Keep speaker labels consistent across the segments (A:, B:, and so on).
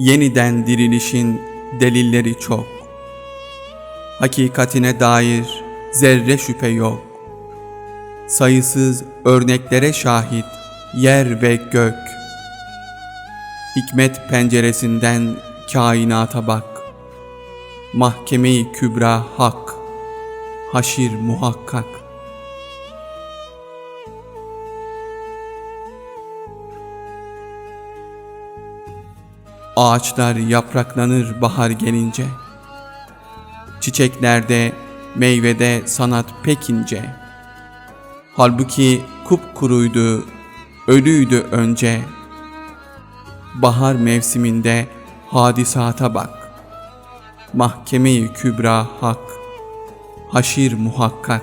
A: Yeniden dirilişin delilleri çok. Hakikatine dair zerre şüphe yok. Sayısız örneklere şahit yer ve gök. Hikmet penceresinden kainata bak. Mahkeme-i kübra hak, haşir muhakkak. Ağaçlar yapraklanır bahar gelince. Çiçeklerde, meyvede sanat pek ince. Halbuki kupkuruydu, ölüydü önce. Bahar mevsiminde hadisata bak. Mahkeme-i kübra hak, haşir muhakkak.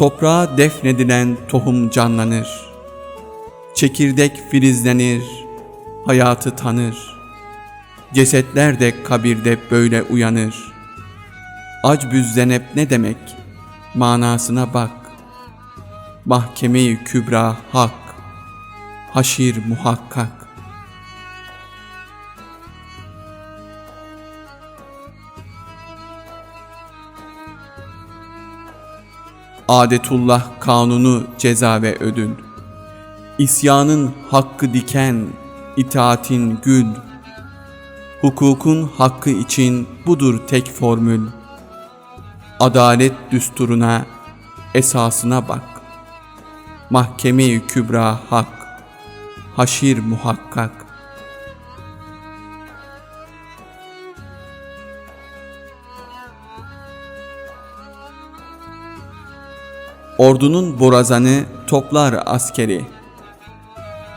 A: Toprağa defnedilen tohum canlanır. Çekirdek filizlenir, hayatı tanır. Cesetler de kabirde böyle uyanır. Acbüzzenep ne demek? Manasına bak. Mahkeme-i kübra hak, haşir muhakkak. Adetullah kanunu ceza ve ödül. İsyanın hakkı diken, itaatin gül. Hukukun hakkı için budur tek formül. Adalet düsturuna, esasına bak. Mahkeme-i kübra hak, haşir muhakkak. Ordunun borazanı toplar askeri.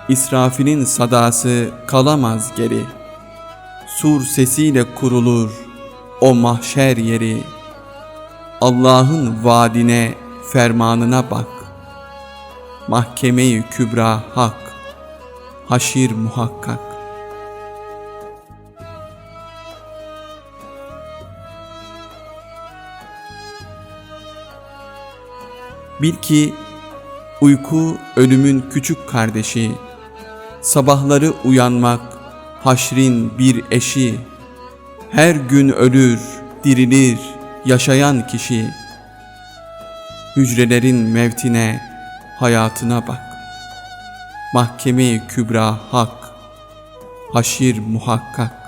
A: İsrafil'in sadası kalamaz geri. Sur sesiyle kurulur o mahşer yeri. Allah'ın vaadine, fermanına bak. Mahkeme-i kübra hak, haşir muhakkak. Bil ki uyku ölümün küçük kardeşi, sabahları uyanmak haşrin bir eşi, her gün ölür, dirilir yaşayan kişi. Hücrelerin mevtine, hayatına bak. Mahkeme-i kübra hak, haşir muhakkak.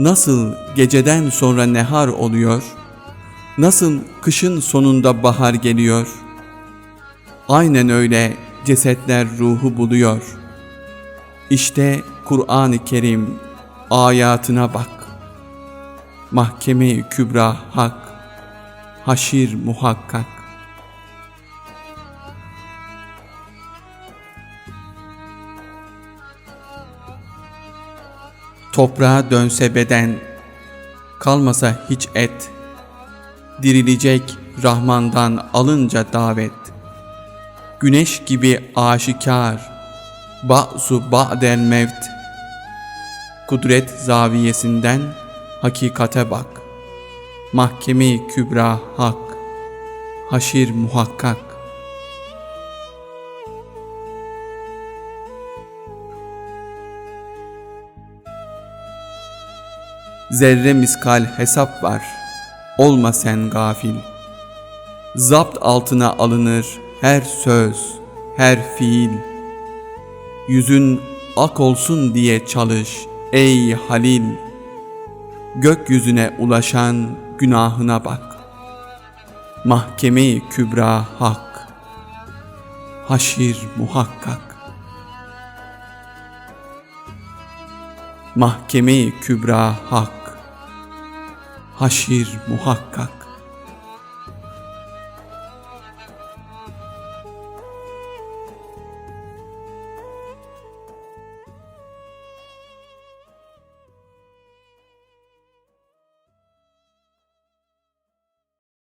A: Nasıl geceden sonra nehar oluyor, nasıl kışın sonunda bahar geliyor, aynen öyle cesetler ruhu buluyor. İşte Kur'an-ı Kerim ayatına bak. Mahkeme-i Kübra hak, haşir muhakkak. Toprağa dönse beden, kalmasa hiç et, dirilecek Rahman'dan alınca davet. Güneş gibi aşikar, ba'su ba'del mevt. Kudret zaviyesinden hakikate bak. Mahkeme-i kübra hak, haşir muhakkak. Zerre miskal hesap var, olma sen gafil. Zapt altına alınır her söz, her fiil. Yüzün ak olsun diye çalış ey Halil. Gökyüzüne ulaşan günahına bak. Mahkeme-i kübra hak, haşir muhakkak. Mahkeme-i kübra hak, haşir muhakkak.